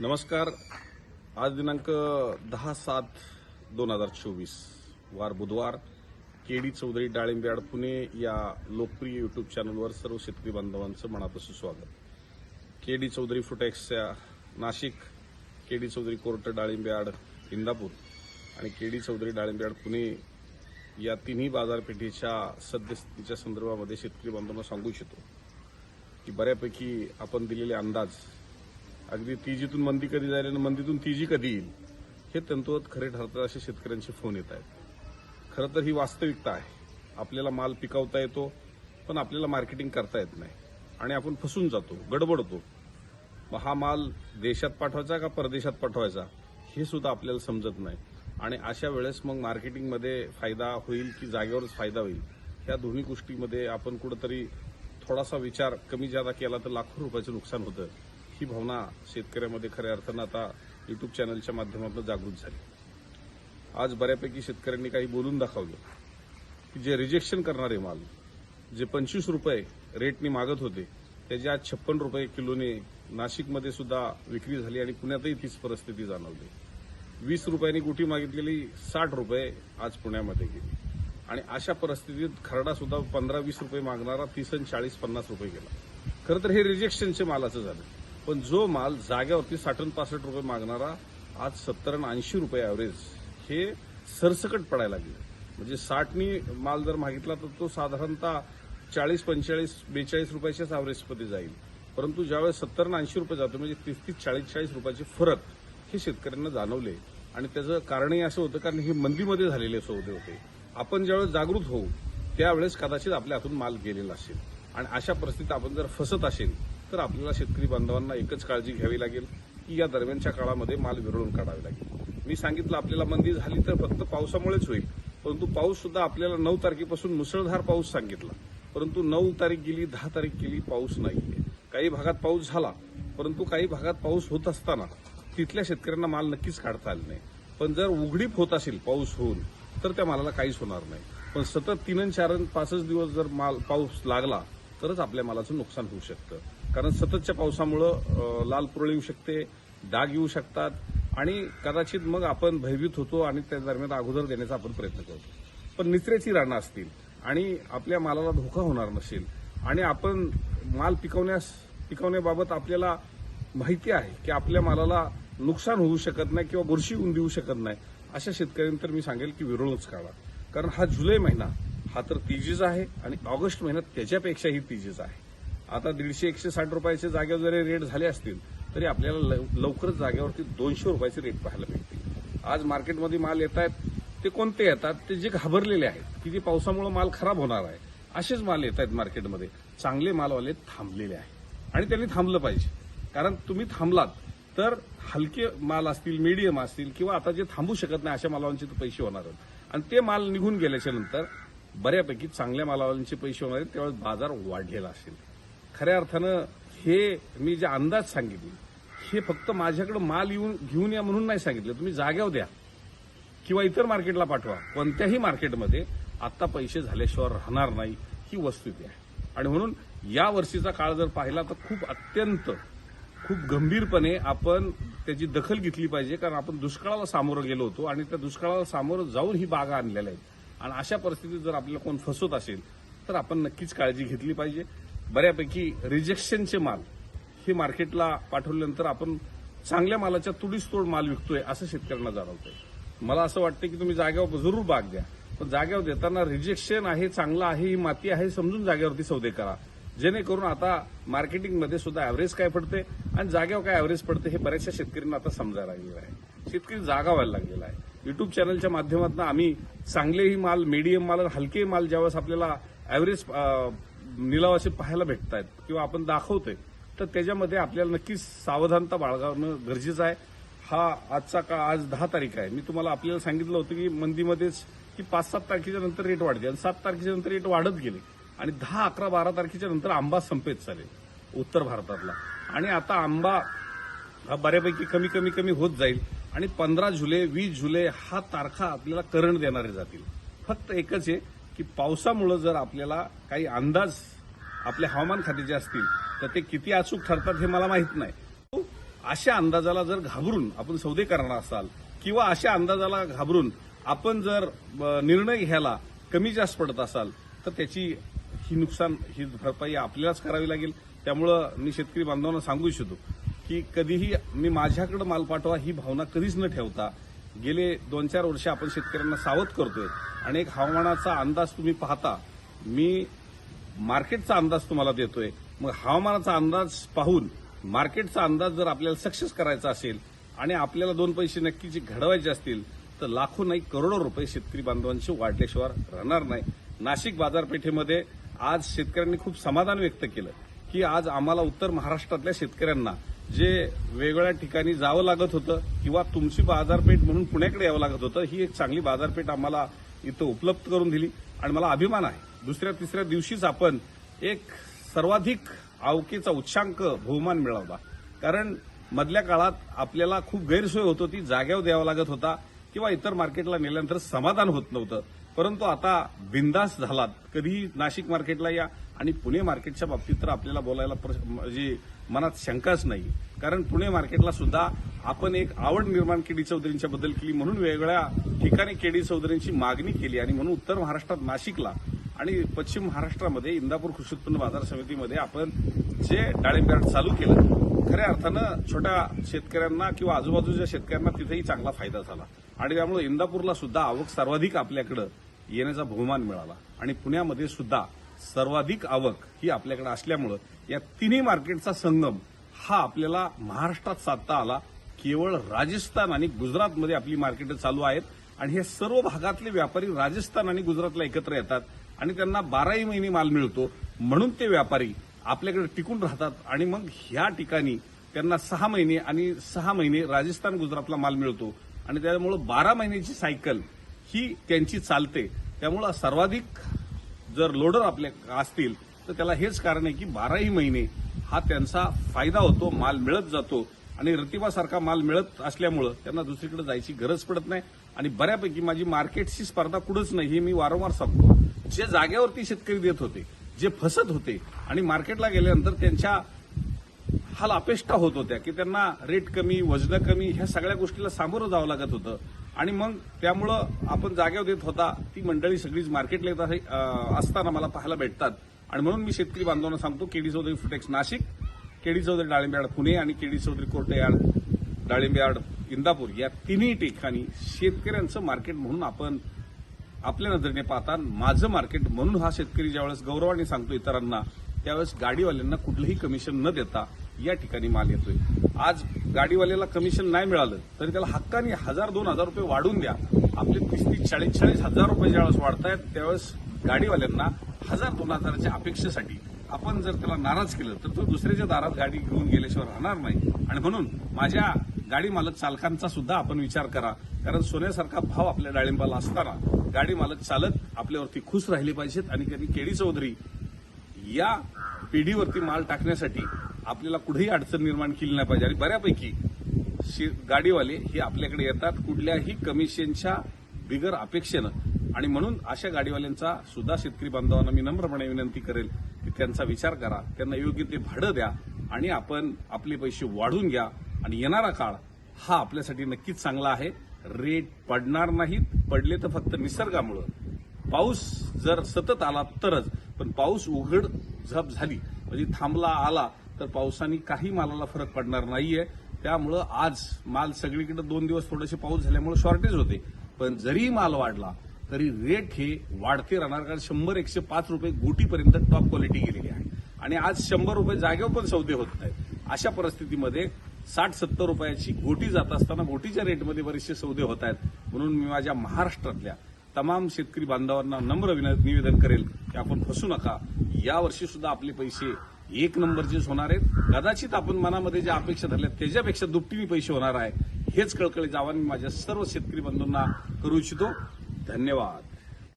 नमस्कार. आज दिनांक दहा सात दोन हजार चोवीस वार बुधवार. केडी चौधरी डाळिंब्याड पुणे या लोकप्रिय युट्यूब चॅनलवर सर्व शेतकरी बांधवांचं मनापासून स्वागत. केडी चौधरी फुटेक्सच्या नाशिक केडी चौधरी कोर्ट डाळिंब्याड इंदापूर आणि केडी चौधरी डाळिंब्याड पुणे या तिन्ही बाजारपेठेच्या सद्यस्थितीच्या संदर्भामध्ये शेतकरी बांधवांना सांगू इच्छितो की बऱ्यापैकी आपण दिलेले अंदाज अगदी तिजीतून मंदी कधी जाईल आणि मंदीतून तीजी कधी येईल हे तंतोत खरे ठरतात असे शेतकऱ्यांचे फोन येत आहेत. खरं तर ही वास्तविकता आहे. आपल्याला माल पिकवता येतो पण आपल्याला मार्केटिंग करता येत नाही. आणि आपण फसून जातो गडबडतो. मग हा माल देशात पाठवायचा का परदेशात पाठवायचा हे सुद्धा आपल्याला समजत नाही. आणि अशा वेळेस मग मार्केटिंगमध्ये फायदा होईल की जागेवरच फायदा होईल ह्या दोन्ही गोष्टीमध्ये आपण कुठंतरी थोडासा विचार कमी जादा केला तर लाखो रुपयाचं नुकसान होतं. ही भावना शेतकऱ्यामध्ये खऱ्या अर्थानं आता युट्यूब चॅनलच्या माध्यमातून जागृत झाली. आज बऱ्यापैकी शेतकऱ्यांनी काही बोलून दाखवलं. की जे रिजेक्शन करणारे माल जे पंचवीस रुपये रेटनी मागत होते त्याचे आज छप्पन रुपये किलोने नाशिकमध्ये सुद्धा विक्री झाली आणि पुण्यातही तीच परिस्थिती जाणवली. वीस रुपयांनी गुटी मागितलेली साठ रुपये आज पुण्यामध्ये गेली. आणि अशा परिस्थितीत खरडा सुद्धा पंधरा वीस रुपये मागणारा तीस आणि चाळीस पन्नास रुपये गेला. खरं तर हे रिजेक्शनचे मालाचं झालं. पण जो माल जाग्यावरती साठन पासष्ट रुपये मागणारा आज सत्तर आणि ऐंशी रुपये ॲव्हरेज हे सरसकट पडायला लागले. म्हणजे साठनी माल जर मागितला तर तो साधारणतः चाळीस पंचेचाळीस बेचाळीस रुपयाच्याच ॲव्हरेजमध्ये जाईल. परंतु ज्यावेळेस सत्तर आणि ऐंशी रुपये जातो म्हणजे तीस तीस चाळीस चाळीस रुपयाचे फरक हे शेतकऱ्यांना जाणवले. आणि त्याचं कारणही असं होतं कारण हे मंदीमध्ये झालेले सौदे होते. आपण ज्यावेळेस जागृत होऊ त्यावेळेस कदाचित आपल्या हातून माल गेलेला असेल. आणि अशा परिस्थितीत आपण जर फसत असेल तर आपल्याला शेतकरी बांधवांना एकच काळजी घ्यावी लागेल की या दरम्यानच्या काळामध्ये माल विरळून काढावे लागेल. मी सांगितलं आपल्याला मंदी झाली तर फक्त पावसामुळेच होईल. परंतु पाऊस सुद्धा आपल्याला नऊ तारखेपासून मुसळधार पाऊस सांगितला. परंतु नऊ तारीख गेली दहा तारीख गेली पाऊस नाही काही भागात पाऊस झाला परंतु काही भागात पाऊस होत असताना तिथल्या शेतकऱ्यांना माल नक्कीच काढता आले नाही. पण जर उघडीप होत असेल पाऊस होऊन तर त्या मालाला काहीच होणार नाही. पण सतत तीन चार पाचच दिवस जर माल पाऊस लागला तरच आपल्या मालाचं नुकसान होऊ शकतं. कारण सततच्या पावसामुळं लाल पुरळ येऊ शकते डाग येऊ शकतात आणि कदाचित मग आपण भयभीत होतो आणि त्या दरम्यान अगोदर देण्याचा आपण प्रयत्न करतो. पण निचऱ्याची रानं असतील आणि आपल्या मालाला धोका होणार नसेल आणि आपण माल पिकवण्यास पिकवण्याबाबत आपल्याला माहिती आहे की आपल्या मालाला नुकसान होऊ शकत नाही किंवा बुरशी होऊन देऊ शकत नाही अशा शेतकऱ्यांनी तर मी सांगेल की विरळच काढा कारण हा जुलै महिना हा तर तिजीच आहे आणि ऑगस्ट महिन्यात त्याच्यापेक्षाही तिजीच आहे. आता दीडशे एकशे साठ रुपयाच्या जागेवर जरी रेट झाले असतील तरी आपल्याला लव- लवकरच जागेवरती दोनशे रुपयाचे रेट पाहायला भेटतील आज मार्केटमध्ये माल येत आहेत ते कोणते येतात ते जे घाबरलेले आहेत की जे पावसामुळे माल खराब होणार आहे असेच माल येत आहेत मार्केटमध्ये. चांगले मालवाले थांबलेले आहेत. आणि त्यांनी थांबलं पाहिजे. कारण तुम्ही थांबलात तर हलके माल असतील मीडियम असतील किंवा आता जे थांबू शकत नाही अशा मालावांचे तर पैसे होणार आहेत. आणि ते माल निघून गेल्याच्यानंतर बऱ्यापैकी चांगल्या मालावाल्यांचे पैसे होणार आहेत त्यावेळेस बाजार वाढलेला असेल. खऱ्या अर्थानं हे मी जे अंदाज सांगितले हे फक्त माझ्याकडे माल येऊन घेऊन या म्हणून नाही सांगितलं. तुम्ही जाग्यावर द्या किंवा इतर मार्केटला पाठवा. कोणत्याही मार्केटमध्ये आता पैसे झाल्याशिवाय राहणार नाही ही वस्तुती आहे. आणि म्हणून या वर्षीचा काळ जर पाहिला तर खूप अत्यंत खूप गंभीरपणे आपण त्याची दखल घेतली पाहिजे. कारण आपण दुष्काळाला सामोरं गेलो होतो आणि त्या दुष्काळाला सामोरं जाऊन ही बागा आणलेल्या आहेत. आणि अशा परिस्थितीत जर आपल्याला कोण फसवत असेल तर आपण नक्कीच काळजी घेतली पाहिजे. बऱ्यापैकी रिजेक्शनचे माल हे मार्केटला पाठवल्यानंतर आपण चांगल्या मालाच्या तुडीस तोड माल विकतोय असं शेतकऱ्यांना जाणवतंय. मला असं वाटतं की तुम्ही जागेवर जरूर बाग द्या पण जागेवर देताना रिजेक्शन आहे चांगलं आहे ही माती आहे समजून जागेवरती सौदे करा. जेणेकरून आता मार्केटिंगमध्ये सुद्धा ॲव्हरेज काय पडते आणि जागेवर काय ॲव्हरेज पडते हे बऱ्याचशा शेतकऱ्यांना आता समजायला लागलेलं आहे. शेतकरी जागा व्हायला लागलेला आहे. युट्यूब चॅनलच्या माध्यमातून आम्ही चांगलेही माल मीडियम माल हलके माल ज्यावेळेस आपल्याला ॲव्हरेज निलावाचे पाहायला भेटत आहेत किंवा आपण दाखवतोय तर त्याच्यामध्ये आपल्याला नक्कीच सावधानता बाळगणं गरजेचं आहे. हा आजचा का आज दहा तारीख आहे. मी तुम्हाला आपल्याला सांगितलं होतं की मंदीमध्येच की पाच सात तारखेच्या नंतर रेट वाढते आणि सात तारखेच्या नंतर रेट वाढत गेले. आणि दहा अकरा बारा तारखेच्या नंतर आंबा संपेत चालेल उत्तर भारतातला. आणि आता आंबा हा बऱ्यापैकी कमी कमी कमी होत जाईल. आणि पंधरा जुलै वीस जुलै हा तारखा आपल्याला करंट देणारे जातील. फक्त एकच आहे की पावसामुळं जर आपल्याला काही अंदाज आपल्या हवामान खात्याचे असतील तर ते किती अचूक ठरतात हे मला माहीत नाही. अशा अंदाजाला जर घाबरून आपण सौदे करणार असाल किंवा अशा अंदाजाला घाबरून आपण जर निर्णय घ्यायला कमी जास्त पडत असाल तर त्याची ही नुकसान ही भरपाई आपल्यालाच करावी लागेल. त्यामुळं मी शेतकरी बांधवांना सांगू इच्छितो की कधीही मी माझ्याकडे माल पाठवा ही भावना कधीच न ठेवता गेले दोन चार वर्ष आपण शेतकऱ्यांना सावध करतोय. आणि एक हवामानाचा अंदाज तुम्ही पाहता. मी मार्केटचा अंदाज तुम्हाला देतोय. मग हवामानाचा अंदाज पाहून मार्केटचा अंदाज जर आपल्याला सक्सेस करायचा असेल आणि आपल्याला दोन पैसे नक्कीच घडवायचे असतील तर लाखो नाही करोडो रुपये शेतकरी बांधवांचे वाढल्याशिवाय राहणार नाही. नाशिक बाजारपेठेमध्ये आज शेतकऱ्यांनी खूप समाधान व्यक्त केलं की आज आम्हाला उत्तर महाराष्ट्रातल्या शेतकऱ्यांना जे वेगवेगळ्या ठिकाणी जावं लागत होतं किंवा तुमची बाजारपेठ म्हणून पुण्याकडे यावं लागत होतं ही एक चांगली बाजारपेठ आम्हाला इथं उपलब्ध करून दिली आणि मला अभिमान आहे. दुसऱ्या तिसऱ्या दिवशीच आपण एक सर्वाधिक आवकेचा उच्चांक बहुमान मिळवला. कारण मधल्या काळात आपल्याला खूप गैरसोय होत होती जाग्यावर द्यावा लागत होता किंवा इतर मार्केटला नेल्यानंतर समाधान होत नव्हतं. परंतु आता बिंदास झालात. कधीही नाशिक मार्केटला या आणि पुणे मार्केटच्या बाबतीत तर आपल्याला बोलायला प्र- म्हणजे मनात शंकाच नाही. कारण पुणे मार्केटला सुद्धा आपण एक आवड निर्माण केडी चौधरींच्या बद्दल केली म्हणून वेगवेगळ्या ठिकाणी केडी चौधरींची मागणी केली आणि म्हणून उत्तर महाराष्ट्रात नाशिकला आणि पश्चिम महाराष्ट्रामध्ये इंदापूर कृषी उत्पन्न बाजार समितीमध्ये आपण जे डाळिंब चालू केलं खऱ्या अर्थानं छोट्या शेतकऱ्यांना किंवा आजूबाजूच्या शेतकऱ्यांना तिथेही चांगला फायदा झाला. आणि त्यामुळे इंदापूरला सुद्धा आवक सर्वाधिक आपल्याकडं येण्याचा बहुमान मिळाला. आणि पुण्यामध्ये सुद्धा सर्वाधिक आवक ही आपल्याकडे असल्यामुळं या तिन्ही मार्केटचा संगम हा आपल्याला महाराष्ट्रात साधता आला. केवळ राजस्थान आणि गुजरातमध्ये आपली मार्केटं चालू आहेत. आणि हे सर्व भागातले व्यापारी राजस्थान आणि गुजरातला एकत्र येतात आणि त्यांना बाराही महिने माल मिळतो. म्हणून ते व्यापारी आपल्याकडे टिकून राहतात आणि मग ह्या ठिकाणी त्यांना सहा महिने आणि सहा महिने राजस्थान गुजरातला माल मिळतो. आणि त्यामुळे बारा महिन्याची सायकल ही त्यांची चालते. त्यामुळं सर्वाधिक जर लोडर आपले असतील तर त्याला हेच कारण आहे की बाराही महिने हा त्यांचा फायदा होतो माल मिळत जातो. आणि रतिबासारखा माल मिळत असल्यामुळं त्यांना दुसरीकडे जायची गरज पडत नाही. आणि बऱ्यापैकी माझी मार्केटची स्पर्धा कुठंच नाही हे मी वारंवार सांगतो. जे जागेवरती शेतकरी देत होते जे फसत होते आणि मार्केटला गेल्यानंतर त्यांच्या हाल अपेष्टा होत होत्या की त्यांना रेट कमी वजन कमी ह्या सगळ्या गोष्टीला सामोरं जावं लागत होतं. आणि मग त्यामुळं आपण जागेवर देत होता. ती मंडळी सगळीच मार्केटला येत असताना मला पाहायला भेटतात. आणि म्हणून मी शेतकरी बांधवांना सांगतो केडी चौधरी फुटेक्स नाशिक केडी चौधरी डाळिंब्याड पुणे आणि केडी चौधरी कोर्टे यार्ड इंदापूर या तिन्ही ठिकाणी शेतकऱ्यांचं मार्केट म्हणून आपण आपल्या नजरेने पाहता. माझं मार्केट म्हणून हा शेतकरी ज्यावेळेस गौरवाने सांगतो इतरांना त्यावेळेस गाडीवाल्यांना कुठलंही कमिशन न देता या ठिकाणी माल येतोय. आज गाडीवाल्याला कमिशन नाही मिळालं तरी त्याला हक्काने हजार दोन हजार रुपये वाढून द्या. आपले तीस तीस चाळीस चाळीस हजार रुपये ज्यावेळेस वाढतायत त्यावेळेस गाडीवाल्यांना हजार दोन हजाराच्या अपेक्षेसाठी आपण जर त्याला नाराज केलं तर तो दुसऱ्याच्या दारात गाडी घेऊन गेल्याशिवाय राहणार नाही. आणि म्हणून माझ्या गाडी मालक चालकांचा सुद्धा आपण विचार करा. कारण सोन्यासारखा भाव आपल्या डाळिंबाला असताना गाडी मालक चालक आपल्यावरती खुश राहिले पाहिजेत आणि कधी केडी चौधरी या पिढीवरती माल टाकण्यासाठी आपल्याला कुठेही अडचण निर्माण केली नाही पाहिजे. आणि बऱ्यापैकी शे- गाडीवाले हे आपल्याकडे येतात कुठल्याही कमिशनच्या बिगर अपेक्षेनं. आणि म्हणून अशा गाडीवाल्यांचा सुद्धा शेतकरी बांधवांना मी नम्रपणे विनंती करेल की त्यांचा विचार करा त्यांना योग्य ते भाडं द्या आणि आपण आपले पैसे वाढून घ्या. आणि येणारा काळ हा आपल्यासाठी नक्कीच चांगला आहे. रेट पडणार नाहीत पडले तर फक्त निसर्गामुळं. पाऊस जर सतत आला तरच पण पाऊस उघड झप झाली म्हणजे थांबला आला तर पावसाने काही मालाला फरक पडणार नाहीये. त्यामुळं आज माल सगळीकडे दोन दिवस थोडेसे पाऊस झाल्यामुळे शॉर्टेज होते. पण जरी माल वाढला तरी रेट हे वाढते राहणार कारण शंभर एकशे पाच रुपये गोटीपर्यंत टॉप क्वालिटी गेलेली आहे. आणि आज शंभर रुपये जागेवर पण सौदे होत नाहीत. अशा परिस्थितीमध्ये साठ सत्तर रुपयाची गोटी जात असताना गोटीच्या रेटमध्ये बरेचसे सौदे होत आहेत. म्हणून मी माझ्या महाराष्ट्रातल्या तमाम शेतकरी बांधवांना नम्र निवेदन करेल की आपण फसू नका. यावर्षी सुद्धा आपले पैसे एक नंबरचेच होणार आहेत कदाचित आपण मनामध्ये ज्या अपेक्षा धरल्या त्याच्यापेक्षा दुपटीने पैसे होणार आहे हेच कळकळीचं आवाहन मी माझ्या सर्व शेतकरी बंधूंना करू इच्छितो. धन्यवाद.